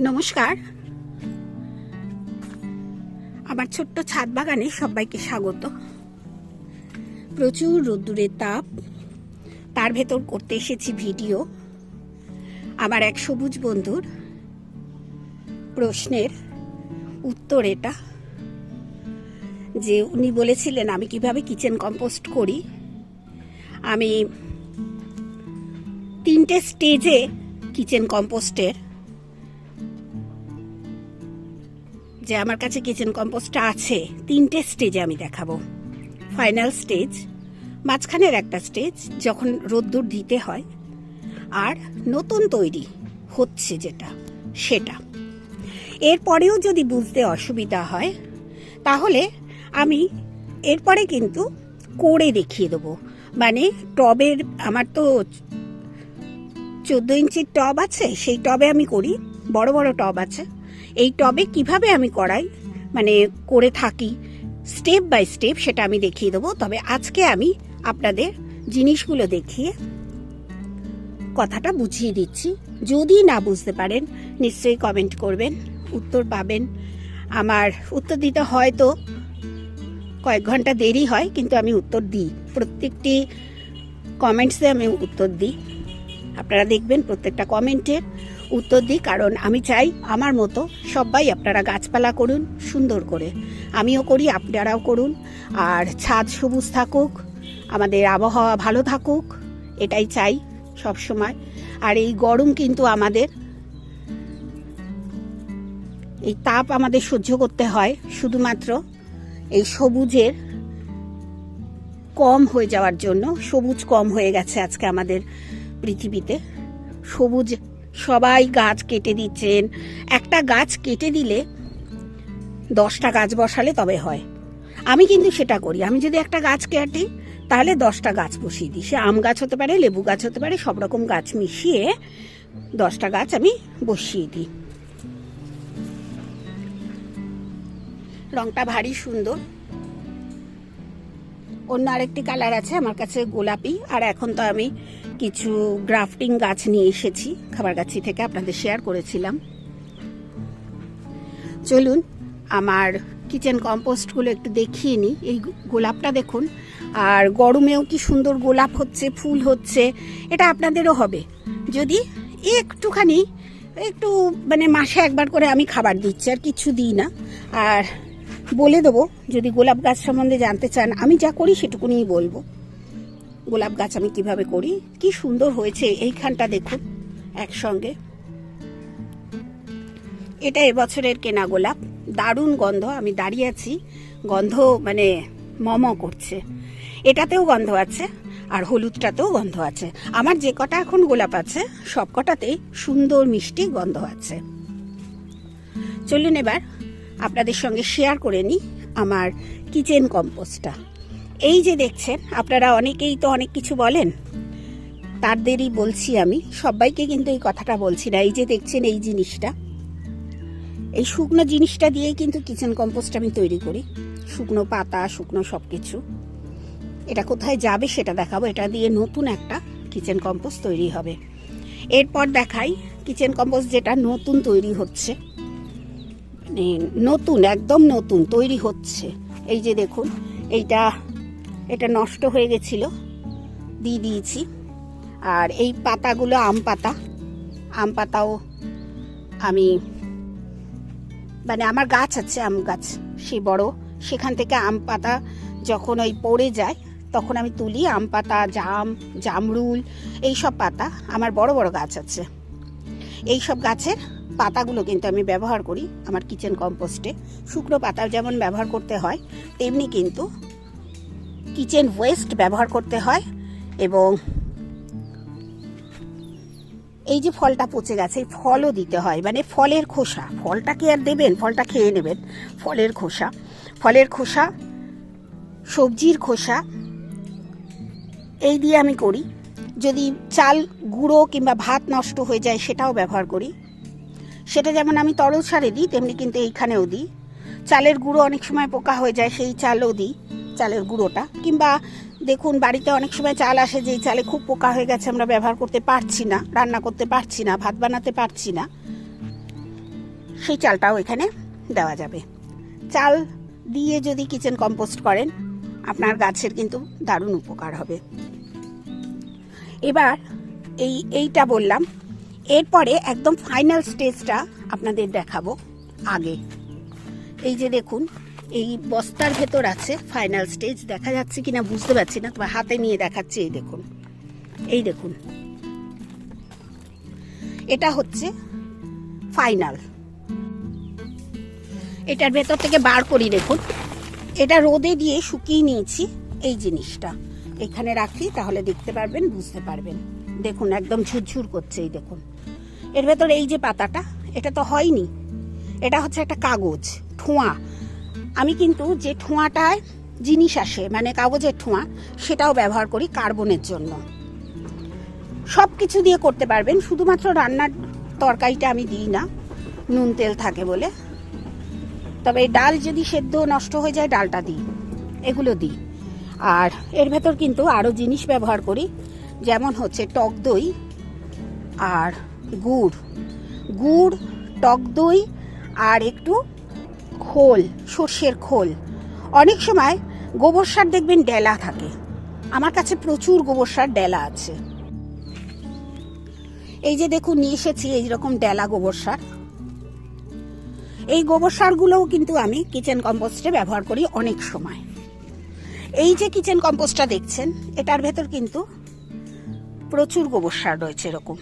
নমস্কার। আমার ছোট্ট ছাদ বাগানে সবাইকে স্বাগত। প্রচুর রোদ্দুরের তাপ, তার ভেতর করতে এসেছি ভিডিও। আমার এক সবুজ বন্ধুর প্রশ্নের উত্তর এটা, যে উনি বলেছিলেন, আমি কীভাবে কিচেন কম্পোস্ট করি? আমি তিনটে স্টেজে কিচেন কম্পোস্টের যে আমার কাছে কিচেন কম্পোস্টটা আছে, তিনটে স্টেজে আমি দেখাবো। ফাইনাল স্টেজ মাঝখানের একটা স্টেজ যখন রোদ্দুর দিতে হয়, আর নতুন তৈরি হচ্ছে যেটা, সেটা। এরপরেও যদি বুঝতে অসুবিধা হয়, তাহলে আমি এরপরে কিন্তু করে দেখিয়ে দেবো। মানে টবের, আমার তো চোদ্দ ইঞ্চির টব আছে, সেই টবে আমি করি, বড় বড় টব আছে। এই টবে কীভাবে আমি করাই মানে করে থাকি, স্টেপ বাই স্টেপ সেটা আমি দেখিয়ে দেবো। তবে আজকে আমি আপনাদের জিনিসগুলো দেখিয়ে কথাটা বুঝিয়ে দিচ্ছি। যদি না বুঝতে পারেন, নিশ্চয়ই কমেন্ট করবেন, উত্তর পাবেন। আমার উত্তর দিতে হয়তো কয়েক ঘণ্টা দেরি হয়, কিন্তু আমি উত্তর দিই। প্রত্যেকটি কমেন্টসে আমি উত্তর দিই। আপনারা দেখবেন প্রত্যেকটা কমেন্টের উত্তর দিই, কারণ আমি চাই আমার মতো সবাই আপনারা গাছপালা করুন, সুন্দর করে। আমিও করি, আপনারাও করুন। আর ছাদ সবুজ থাকুক, আমাদের আবহাওয়া ভালো থাকুক, এটাই চাই সব সময় আর এই গরম কিন্তু আমাদের, এই তাপ আমাদের সহ্য করতে হয়, শুধুমাত্র এই সবুজের কম হয়ে যাওয়ার জন্য, সবুজ কম হয়ে গেছে আজকে আমাদের পৃথিবীতে। সবুজ সবাই গাছ কেটে দিচ্ছেন। একটা গাছ কেটে দিলে দশটা গাছ বসালে তবে হয়। আমি কিন্তু সেটা করি। আমি যদি একটা গাছ কাটি, তাহলে দশটা গাছ বসিয়ে দিই। সে আম গাছ হতে পারে, লেবু গাছ হতে পারে, সব রকম গাছ মিশিয়ে দশটা গাছ আমি বসিয়ে দিই। রংটা ভারী সুন্দর। অন্য আরেকটি কালার আছে, আমার কাছে গোলাপি। আর এখন তো আমি কিছু গ্রাফটিং গাছ নিয়ে এসেছি। খাবার গাছি থেকে আপনাদের শেয়ার করেছিলাম। চলুন, আমার কিচেন কম্পোস্টগুলো একটু দেখিয়ে নিই। এই গোলাপটা দেখুন, আর গরমেও কি সুন্দর গোলাপ হচ্ছে, ফুল হচ্ছে, এটা আপনাদেরও হবে। যদি একটুখানি, একটু মানে মাসে একবার করে আমি খাবার দিচ্ছি, আর কিছু দিই না। আর বলে দেবো, যদি গোলাপ গাছ সম্বন্ধে জানতে চান, আমি যা করি সেটুকুনিই বলব। গোলাপ গাছ আমি কীভাবে করি? কি সুন্দর হয়েছে এইখানটা দেখুন, একসঙ্গে। এটা এবছরের কেনা গোলাপ, দারুণ গন্ধ, আমি দাঁড়িয়ে আছি, গন্ধ মানে মম করছে। এটাতেও গন্ধ আছে, আর হলুদটাতেও গন্ধ আছে। আমার যে কটা এখন গোলাপ আছে, সব কটাতেই সুন্দর মিষ্টি গন্ধ আছে। চলুন এবার আপনাদের সঙ্গে শেয়ার করে নিই আমার কিচেন কম্পোস্টটা এই যে দেখছেন, আপনারা অনেকেই তো অনেক কিছু বলেন তাদেরই বলছি আমি, সবাইকে কিন্তু এই কথাটা বলছি না। এই যে দেখছেন এই জিনিসটা, এই শুকনো জিনিসটা দিয়েই কিন্তু কিচেন কম্পোস্ট আমি তৈরি করি। শুকনো পাতা, শুকনো সব কিছু এটা কোথায় যাবে সেটা দেখাবো। এটা দিয়ে নতুন একটা কিচেন কম্পোস্ট তৈরি হবে। এরপর দেখাই কিচেন কম্পোস্ট যেটা নতুন তৈরি হচ্ছে। মানে নতুন, একদম নতুন তৈরি হচ্ছে। এই যে দেখুন, এইটা এটা নষ্ট হয়ে গেছিল। দিয়ে দিয়েছি। আর এই পাতাগুলো আম পাতা। আম পাতাও আমি মানে আমার গাছ আছে, আম গাছ। সে বড়, সেখান থেকে আম পাতা যখন ওই পড়ে যায়, তখন আমি তুলি আম পাতা, জাম, জামরুল এই সব পাতা। আমার বড় বড় গাছ আছে। এই সব গাছের পাতাগুলো কিন্তু আমি ব্যবহার করি আমার কিচেন কম্পোস্টে। শুকনো পাতা যেমন ব্যবহার করতে হয়, তেমনি কিন্তু কিচেন ওয়েস্ট ব্যবহার করতে হয় এবং এই যে ফলটা পচে গেছে, এই ফলও দিতে হয়। মানে ফলের খোসা, ফলটা কি আর দেবেন? ফলটা খেয়ে নেবেন। ফলের খোসা। ফলের খোসা, সবজির খোসা, এই দিয়ে আমি করি। যদি চাল গুঁড়ো কিংবা ভাত নষ্ট হয়ে যায়, সেটাও ব্যবহার করি। সেটা যেমন আমি তরল সারে দিই, তেমনি কিন্তু এইখানেও দিই। চালের গুঁড়ো অনেক সময় পোকা হয়ে যায়, সেই চালও দিই। চালের গুঁড়োটা কিংবা দেখুন, বাড়িতে অনেক সময় চাল আসে যেই চালে খুব পোকা হয়ে গেছে, আমরা ব্যবহার করতে পারছি না, রান্না করতে পারছি না, ভাত বানাতে পারছি না, সেই চালটাও এখানে দেওয়া যাবে। চাল দিয়ে যদি কিচেন কম্পোস্ট করেন, আপনার গাছের কিন্তু দারুণ উপকার হবে। এবার এই, এইটা বললাম, এরপরে একদম ফাইনাল স্টেজটা আপনাদের দেখাবো আগে। এই যে দেখুন এই বস্তার ভেতর আছে ফাইনাল স্টেজ দেখা যাচ্ছে কিনা বুঝতে পারছি না তবে হাতে নিয়ে দেখাচ্ছি, এই দেখুন। এই দেখুন। এটা হচ্ছে ফাইনাল এটার ভেতর থেকে বার করি, দেখুন। এটা রোদে দিয়ে শুকিয়ে নিয়েছি এই জিনিসটা। এখানে রাখি, তাহলে দেখতে পারবেন, বুঝতে পারবেন। দেখুন, একদম ঝুরঝুর করছে, এই দেখুন। এর ভেতর এই যে পাতাটা, এটা তো হয়নি। এটা হচ্ছে একটা কাগজ, ঠোঁয়া। আমি কিন্তু যে ঠোঁয়াটায় জিনিস আসে মানে কাগজের ঠোঁয়া, সেটাও ব্যবহার করি কার্বনের জন্য। সব কিছু দিয়ে করতে পারবেন, শুধুমাত্র রান্নার তরকারিটা আমি দিই না, নুন তেল থাকে বলে। তবে ডাল যদি সেদ্ধ নষ্ট হয়ে যায়, ডালটা দিই, এগুলো দিই। আর এর ভেতর কিন্তু আরও জিনিস ব্যবহার করি, যেমন হচ্ছে টক দই আর গুড়। গুড়, টক দই আর একটু খোল, সর্ষের খোল। অনেক সময় গোবর সার দেখবেন ডেলা থাকে। আমার কাছে প্রচুর গোবর সার ডেলা আছে। এই যে দেখুন, নিয়ে এসেছি এইরকম ডেলা গোবর সার। এই গোবর সারগুলোও কিন্তু আমি কিচেন কম্পোস্টে ব্যবহার করি অনেক সময়। এই যে কিচেন কম্পোস্টটা দেখছেন, এটার ভেতর কিন্তু প্রচুর গোবর সার রয়েছে এরকম।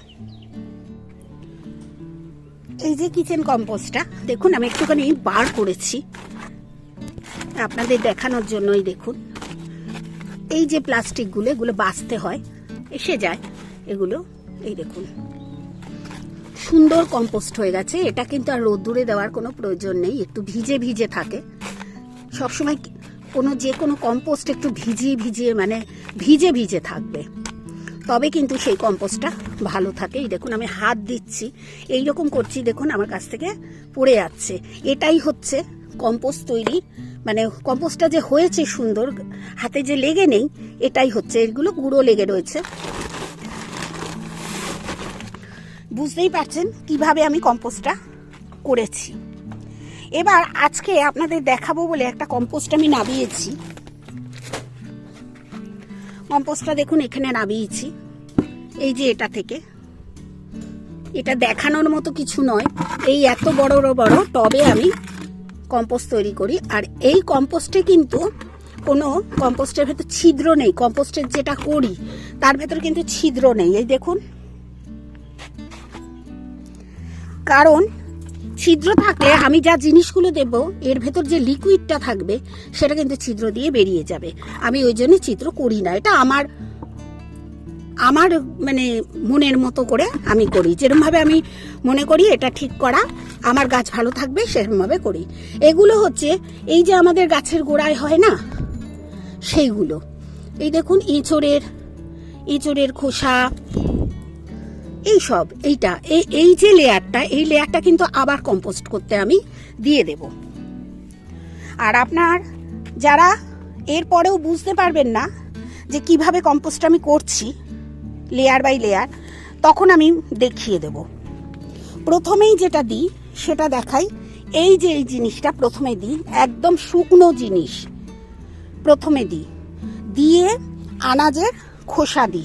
এই যে কিচেন কম্পোস্টটা দেখুন, আমি একটুখানি বার করেছি। আপনাদের দেখানোর জন্যই দেখুন। এই যে প্লাস্টিকগুলো, এগুলো বাঁচতে হয়, এসে যায়। এগুলো, এই দেখুন। সুন্দর কম্পোস্ট হয়ে গেছে। এটা কিন্তু আর রোদ্দুরে দেওয়ার কোনো প্রয়োজন নেই, একটু ভিজে ভিজে থাকে। সবসময় কোনো যে কোনো কম্পোস্ট একটু ভিজিয়ে ভিজিয়ে মানে ভিজে ভিজে থাকবে। তবে কিন্তু সেই কম্পোস্টটা ভালো থাকে। এই দেখুন, আমি হাত দিচ্ছি। এই রকম করছি, দেখুন, আমার কাছ থেকে পড়ে যাচ্ছে। এটাই হচ্ছে কম্পোস্ট তৈরি। মানে কম্পোস্টটা যে হয়েছে সুন্দর, হাতে যে লেগে নেই, এটাই হচ্ছে। এগুলো গুঁড়ো লেগে রয়েছে। বুঝতেই পারছেন কীভাবে আমি কম্পোস্টটা করেছি। এবার আজকে আপনাদের দেখাবো বলে একটা কম্পোস্ট আমি নাবিয়েছি কম্পোস্টটা দেখুন, এখানে নামিয়েছি। এই যে এটা থেকে। এটা দেখানোর মতো কিছু নয়। এই এত বড় বড় টবে আমি কম্পোস্ট তৈরি করি। আর এই কম্পোস্টে কিন্তু কোনো কম্পোস্টের ভেতর ছিদ্র নেই। কম্পোস্টের যেটা করি, তার ভেতর কিন্তু ছিদ্র নেই। এই দেখুন। কারণ ছিদ্র থাকলে আমি যা জিনিসগুলো দেব, এর ভেতর যে লিকুইডটা থাকবে, সেটা কিন্তু ছিদ্র দিয়ে বেরিয়ে যাবে। আমি ওই জন্য চিত্র করি না। এটা আমার আমার মানে মনের মতো করে আমি করি। যেরমভাবে আমি মনে করি এটা ঠিক করা, আমার গাছ ভালো থাকবে, সেরমভাবে করি। এগুলো হচ্ছে, এই যে আমাদের গাছের গোড়ায় হয় না, সেইগুলো। এই দেখুন, এঁচড়ের এঁচড়ের খোসা এই সব এইটা, এই যে লেয়ারটা, এই লেয়ারটা কিন্তু আবার কম্পোস্ট করতে আমি দিয়ে দেব। আর আপনার যারা এরপরেও বুঝতে পারবেন না যে কীভাবে কম্পোস্ট আমি করছি, লেয়ার বাই লেয়ার, তখন আমি দেখিয়ে দেব। প্রথমেই যেটা দিই, সেটা দেখাই। এই যে এই জিনিসটা প্রথমে দিই, একদম শুকনো জিনিস প্রথমে দিই। দিয়ে আনাজের খোসা দিই।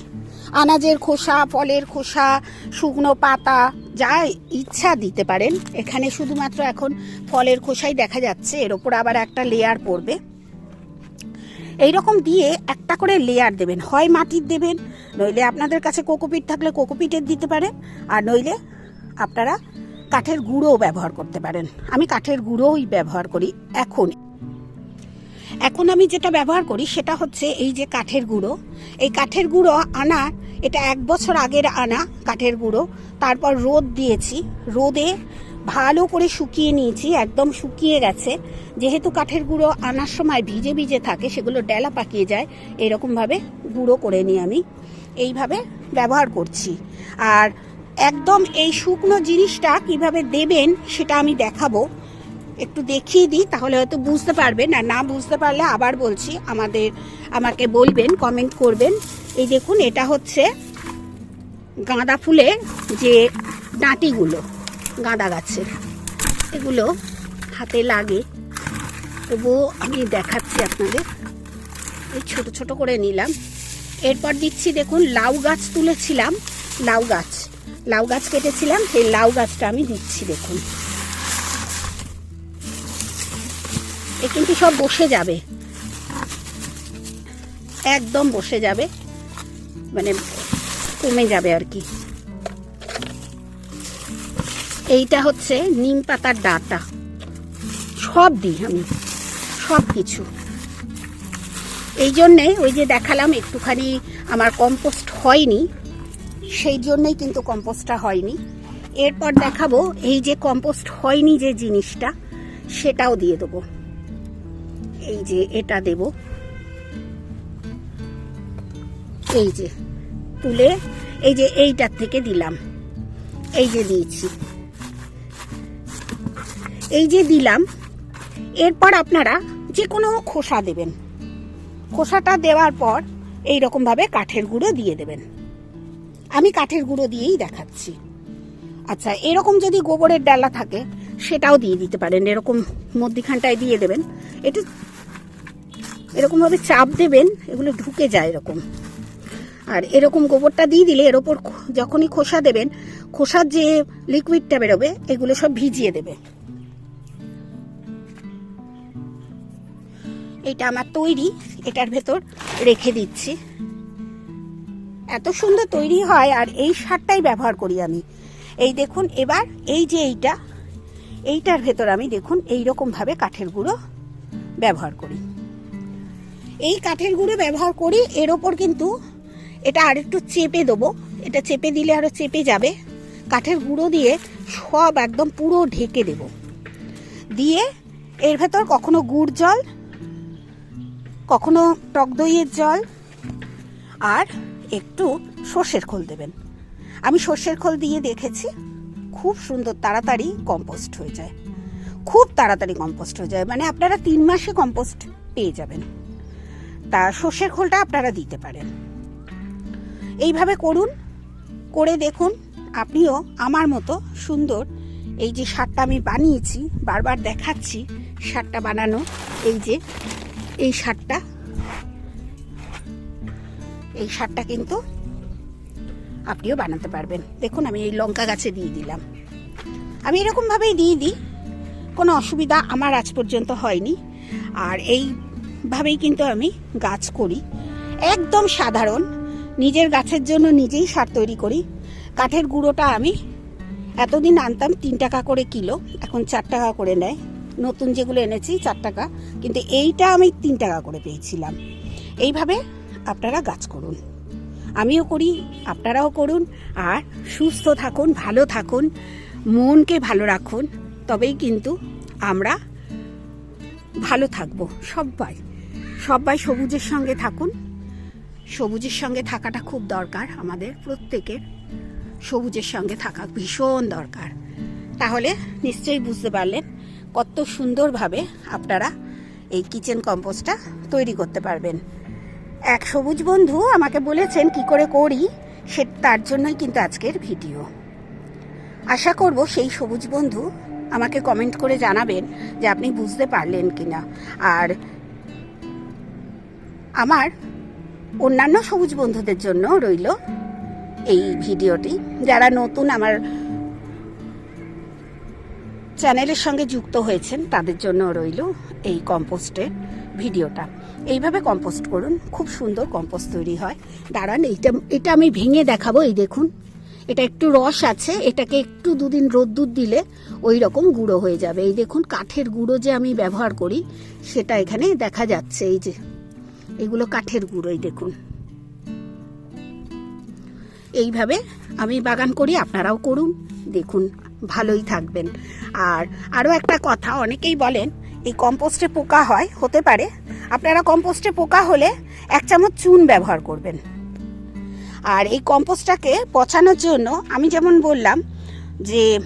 আনাজের খোসা, ফলের খোসা, শুকনো পাতা, যা ইচ্ছা দিতে পারেন। এখানে শুধুমাত্র এখন ফলের খোসাই দেখা যাচ্ছে। এর ওপর আবার একটা লেয়ার পড়বে। এইরকম দিয়ে একটা করে লেয়ার দেবেন। হয় মাটির দেবেন, নইলে আপনাদের কাছে কোকোপিট থাকলে কোকোপিটের দিতে পারেন, আর নইলে আপনারা কাঠের গুঁড়োও ব্যবহার করতে পারেন। আমি কাঠের গুঁড়োই ব্যবহার করি এখন। এখন আমি যেটা ব্যবহার করি সেটা হচ্ছে এই যে কাঠের গুঁড়ো। এই কাঠের গুঁড়ো আনা, এটা এক বছর আগের আনা কাঠের গুঁড়ো। তারপর রোদ দিয়েছি। রোদে ভালো করে শুকিয়ে নিয়েছি, একদম শুকিয়ে গেছে। যেহেতু কাঠের গুঁড়ো আনার সময় ভিজে ভিজে থাকে, সেগুলো ডেলা পাকিয়ে যায়, এরকমভাবে গুঁড়ো করে নিই আমি। এইভাবে ব্যবহার করছি। আর একদম এই শুকনো জিনিসটা কীভাবে দেবেন সেটা আমি দেখাবো। একটু দেখিয়ে দিই, তাহলে হয়তো বুঝতে পারবেন। আর না বুঝতে পারলে আবার বলছি, আমাদের, আমাকে বলবেন কমেন্ট করবেন। এই দেখুন, এটা হচ্ছে গাঁদা ফুলের যে ডাঁটিগুলো, গাঁদা গাছের। এগুলো হাতে লাগে। তবুও আমি দেখাচ্ছি আপনাদের। এই ছোট ছোট করে নিলাম। এরপর দিচ্ছি, দেখুন, লাউ গাছ তুলেছিলাম। লাউ গাছ লাউ গাছ কেটেছিলাম। সেই লাউ গাছটা আমি দিচ্ছি, দেখুন। এ কিন্তু সব বসে যাবে। একদম বসে যাবে। মানে কমে যাবে আর কি। এইটা হচ্ছে নিম পাতার ডাটা। সব দিই আমি। সব কিছু। এই জন্যে ওই যে দেখালাম, একটুখানি আমার কম্পোস্ট হয়নি। সেই জন্যই কিন্তু কম্পোস্টটা হয়নি। এরপর দেখাবো, এই যে কম্পোস্ট হয়নি যে জিনিসটা, সেটাও দিয়ে দেবো। এই যে এটা দেব। এই যে তুলে এই যে এইটার থেকে দিলাম। এই যে দিয়েছি। এই যে দিলাম। এরপর আপনারা যে কোনো খোসা দেবেন। খোসাটা দেওয়ার পর এই রকমভাবে কাঠের গুঁড়ো দিয়ে দেবেন। আমি কাঠের গুঁড়ো দিয়েই দেখাচ্ছি। আচ্ছা এরকম যদি গোবরের ডালা থাকে, সেটাও দিয়ে দিতে পারেন। এরকম মধ্যিখানটায় দিয়ে দেবেন। একটু এরকমভাবে চাপ দেবেন, এগুলো ঢুকে যায় এরকম। আর এরকম গোবরটা দিয়ে দিলে এর ওপর যখনই খোসা দেবেন, খোসার যে লিকুইডটা বেরোবে, এগুলো সব ভিজিয়ে দেবে। এটা আমার তৈরি, এটার ভেতর রেখে দিচ্ছি। এত সুন্দর তৈরি হয়, আর এই সারটাই ব্যবহার করি আমি। এই দেখুন, এবার এই যে এইটা, এইটার ভেতর আমি দেখুন এই ভাবে কাঠের গুঁড়ো ব্যবহার করি। এই কাঠের গুঁড়ো ব্যবহার করি এর ওপর কিন্তু এটা আর একটু চেপে দেবো। এটা চেপে দিলে আরও চেপে যাবে। কাঠের গুঁড়ো দিয়ে সব একদম পুরো ঢেকে দেব। দিয়ে এর ভেতর কখনো গুড় জল, কখনো টক দইয়ের জল আর একটু সর্ষের খোল দেবেন। আমি সর্ষের খোল দিয়ে দেখেছি, খুব সুন্দর তাড়াতাড়ি কম্পোস্ট হয়ে যায়। খুব তাড়াতাড়ি কম্পোস্ট হয়ে যায়। মানে আপনারা তিন মাসে কম্পোস্ট পেয়ে যাবেন। তা সর্ষের খোলটা আপনারা দিতে পারেন। এইভাবে করুন, করে দেখুন, আপনিও আমার মতো সুন্দর এই যে শার্টটা আমি বানিয়েছি, বারবার দেখাচ্ছি শার্টটা বানানো, এই যে, এই শার্টটা এই শার্টটা কিন্তু আপনিও বানাতে পারবেন। দেখুন, আমি এই লঙ্কা গাছে দিয়ে দিলাম। আমি এরকমভাবেই দিয়ে দিই, কোনো অসুবিধা আমার আজ পর্যন্ত হয়নি। আর এইভাবেই কিন্তু আমি গাছ করি। একদম সাধারণ। নিজের গাছের জন্য নিজেই সার তৈরি করি। কাঠের গুঁড়োটা আমি এতদিন আনতাম, তিন টাকা করে কিলো, এখন চার টাকা করে নেয়। নতুন যেগুলো এনেছি, চার টাকা। কিন্তু এইটা আমি তিন টাকা করে পেয়েছিলাম। এইভাবে আপনারা গাছ করুন। আমিও করি, আপনারাও করুন। আর সুস্থ থাকুন, ভালো থাকুন, মনকে ভালো রাখুন। তবেই কিন্তু আমরা ভালো থাকব সবাই সবাই সবুজের সঙ্গে থাকুন। সবুজের সঙ্গে থাকাটা খুব দরকার আমাদের প্রত্যেকের। সবুজের সঙ্গে থাকা ভীষণ দরকার। তাহলে নিশ্চয়ই বুঝতে পারলেন কত সুন্দরভাবে আপনারা এই কিচেন কম্পোস্টটা তৈরি করতে পারবেন। এক সবুজ বন্ধু আমাকে বলেছেন কি করে করি, সে তার জন্যই কিন্তু আজকের ভিডিও। আশা করব সেই সবুজ বন্ধু আমাকে কমেন্ট করে জানাবেন যে আপনি বুঝতে পারলেন কিনা। আর আমার অন্যান্য সবুজ বন্ধুদের জন্য রইল এই ভিডিওটি। যারা নতুন আমার চ্যানেলের সঙ্গে যুক্ত হয়েছেন, তাদের জন্য রইল এই কম্পোস্টের ভিডিওটা। এইভাবে কম্পোস্ট করুন, খুব সুন্দর কম্পোস্ট তৈরি হয়। দাঁড়ান, এইটা, এটা আমি ভেঙে দেখাবো, এই দেখুন। এটা একটু রস আছে, এটাকে একটু দুদিন রোদ্দুর দিলে ওই রকম গুঁড়ো হয়ে যাবে। এই দেখুন, কাঠের গুঁড়ো যে আমি ব্যবহার করি, সেটা এখানে দেখা যাচ্ছে, এই যে। এগুলো কাঠের গুঁড়োই দেখুন। এইভাবে আমি বাগান করি, আপনারাও করুন, দেখুন, ভালোই থাকবেন। আর আরও একটা কথা, অনেকেই বলেন, এই কম্পোস্টে পোকা হয়, হতে পারে। আপনারা কম্পোস্টে পোকা হলে এক চামচ চুন ব্যবহার করবেন। আর এই কম্পোস্টটাকে পচানোর জন্য আমি যেমন বললাম যে,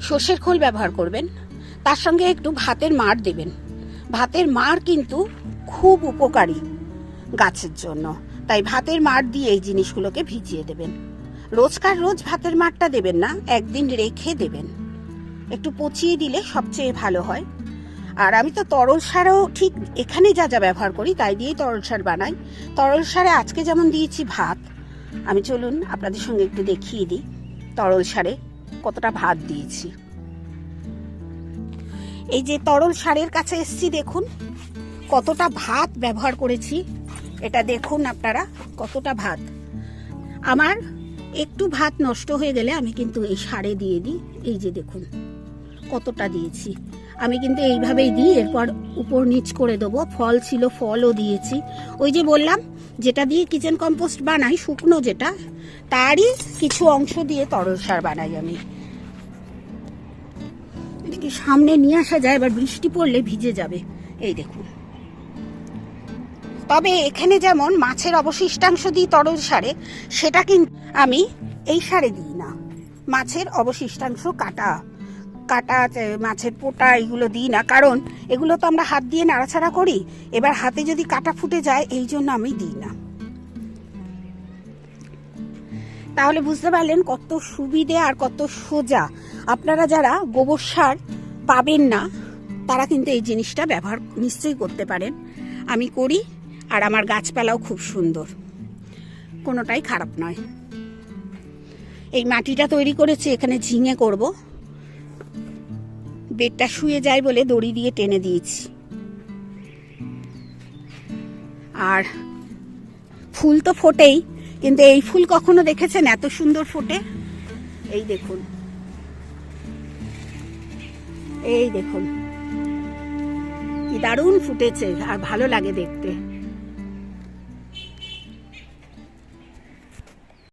সর্ষের খোল ব্যবহার করবেন, তার সঙ্গে একটু ভাতের মার দেবেন। ভাতের মার কিন্তু খুব উপকারী গাছের জন্য। তাই ভাতের মার দিয়ে এই জিনিসগুলোকে ভিজিয়ে দেবেন। রোজকার রোজ ভাতের মারটা দেবেন না, একদিন রেখে দেবেন। একটু পচিয়ে দিলে সবচেয়ে ভালো হয়। আর আমি তো তরল সারও ঠিক এখানে যা যা ব্যবহার করি তাই দিয়েই তরল সার বানাই। তরল সারে আজকে যেমন দিয়েছি ভাত, আমি চলুন আপনাদের সঙ্গে একটু দেখিয়ে দিই তরল সারে কতটা ভাত দিয়েছি। এই যে তরল সারের কাছে এসছি, দেখুন, কতটা ভাত ব্যবহার করেছি। এটা দেখুন আপনারা, কতটা ভাত। আমার একটু ভাত নষ্ট হয়ে গেলে আমি কিন্তু এই সারে দিয়ে দিই। এই যে দেখুন, কতটা দিয়েছি। আমি কিন্তু এইভাবেই দিই, এরপর উপর নিচ করে দেবো। ফল ছিল, ফলও দিয়েছি। ওই যে বললাম, যেটা দিয়ে কিচেন কম্পোস্ট বানাই, শুকনো যেটা, তারই কিছু অংশ দিয়ে তরল সার বানাই আমি। এদিকে সামনে নিয়ে আসা যায়, এবার বৃষ্টি পড়লে ভিজে যাবে। এই দেখুন। তবে এখানে যেমন মাছের অবশিষ্টাংশ দিই তরল সারে, সেটা কিন্তু আমি এই সারে দিই না। মাছের অবশিষ্টাংশ কাটা। কাটা মাছের পোটা এগুলো দিই না। কারণ এগুলো তো আমরা হাত দিয়ে নাড়াচাড়া করি। এবার হাতে যদি কাটা ফুটে যায়, এই জন্য আমি দিই না। তাহলে বুঝতে পারলেন কত সুবিধে আর কত সোজা। আপনারা যারা গোবর সার পাবেন না, তারা কিন্তু এই জিনিসটা ব্যবহার নিশ্চয়ই করতে পারেন। আমি করি, আর আমার গাছপালাও খুব সুন্দর। কোনোটাই খারাপ নয়। এই মাটিটা তৈরি করেছি, এখানে ঝিঙে করব। বেডটা শুয়ে যায় বলে দড়ি দিয়ে টেনে দিয়েছি। আর ফুল তো ফোটেই, কিন্তু এই ফুল কখনো দেখেছেন? এত সুন্দর ফোটে? এই দেখুন। এই দেখুন। দারুণ ফুটেছে আর ভালো লাগে দেখতে।